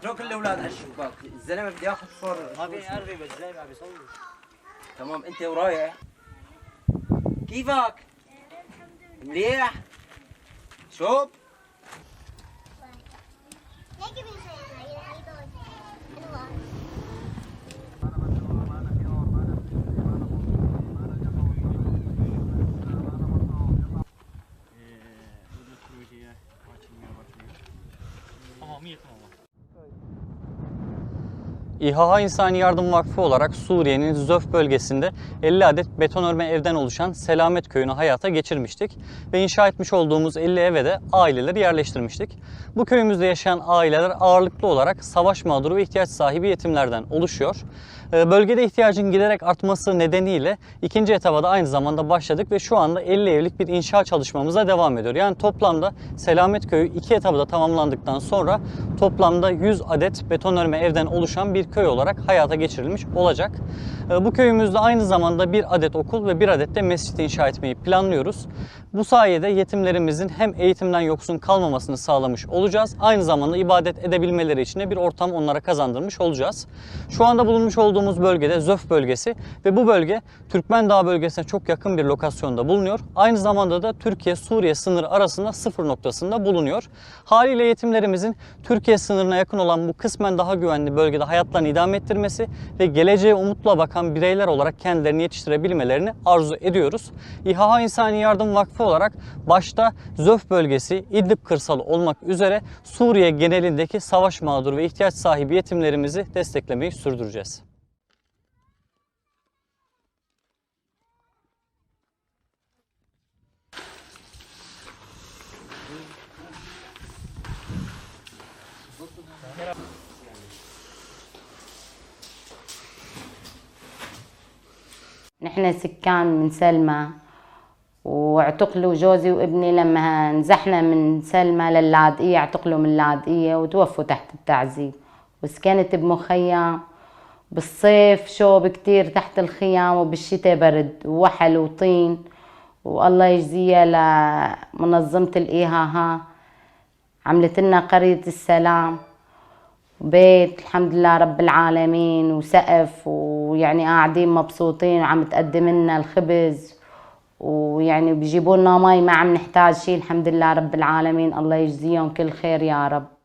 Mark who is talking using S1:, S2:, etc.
S1: اترك الاولاد على الشباك الزلمة بده ياخذ صور
S2: ما في بيقرب الزلمه عم يصور
S1: تمام أنت ورايح كيفك؟ مليح؟ شوب؟
S3: İHA İnsani Yardım Vakfı olarak Suriye'nin Zöf bölgesinde 50 adet beton örme evden oluşan Selamet Köyü'nü hayata geçirmiştik. Ve inşa etmiş olduğumuz 50 eve de aileleri yerleştirmiştik. Bu köyümüzde yaşayan aileler ağırlıklı olarak savaş mağduru ve ihtiyaç sahibi yetimlerden oluşuyor. Ee, Bölgede ihtiyacın giderek artması nedeniyle ikinci etaba da aynı zamanda başladık ve şu anda 50 evlik bir inşa çalışmamıza devam ediyor. Yani toplamda Selamet Köyü iki etabı da tamamlandıktan sonra toplamda 100 adet beton örme evden oluşan bir köy olarak hayata geçirilmiş olacak. Ee, Bu köyümüzde aynı zamanda bir adet okul ve bir adet de mescit inşa etmeyi planlıyoruz. Bu sayede yetimlerimizin hem eğitimden yoksun kalmamasını sağlamış olacağız. Aynı zamanda ibadet edebilmeleri için de bir ortam onlara kazandırmış olacağız. Şu anda bulunmuş olduğumuz bölgede Zöf bölgesi ve bu bölge Türkmen Dağ bölgesine çok yakın bir lokasyonda bulunuyor. Aynı zamanda da Türkiye-Suriye sınırı arasında sıfır noktasında bulunuyor. Haliyle yetimlerimizin Türkiye sınırına yakın olan bu kısmen daha güvenli bölgede hayatlarını idame ettirmesi ve geleceğe umutla bakan bireyler olarak kendilerini yetiştirebilmelerini arzu ediyoruz. İHA İnsani Yardım Vakfı olarak başta Zöf bölgesi, İdlib kırsalı olmak üzere Suriye genelindeki savaş mağduru ve ihtiyaç sahibi yetimlerimizi desteklemeyi sürdüreceğiz.
S4: نحن سكان من سلمى واعتقلوا جوزي وابني لما نزحنا من سلمى لللاذقية اعتقلوا من اللاذقية وتوفوا تحت التعذيب. وسكنت بمخيم بالصيف شوب كتير تحت الخيام وبالشتاء برد ووحل وطين. والله يجزيها لمنظمة الإيهاها عملت لنا قرية السلام. وبيت الحمد لله رب العالمين وسقف ويعني قاعدين مبسوطين وعم تقدم لنا الخبز ويعني بيجيبوا لنا مي ما عم نحتاج شيء الحمد لله رب العالمين الله يجزيهم كل خير يا رب.